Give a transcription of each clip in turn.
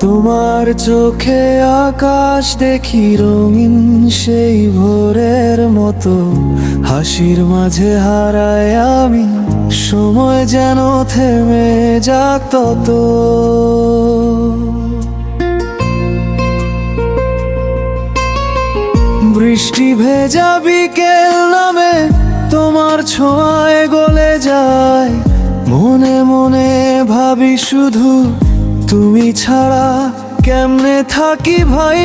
তোমার চোখে আকাশ দেখি রঙিন সেই ভোরের মতো। হাসির মাঝে হারায় আমি, সময় যেন থেমে যাক তত। বৃষ্টি ভেজা বিকেল নামে তোমার ছোঁয়ায় গলে যায়। মনে মনে ভাবি শুধু তুমি ছাড়া কেমনে থাকি ভাই?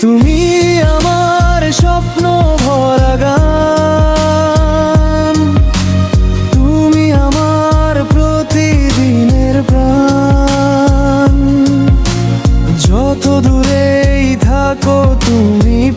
তুমি আমার স্বপ্ন ভরা গান। তুমি আমার প্রতিদিনের প্রাণ। যত দূরেই থাকো তুমি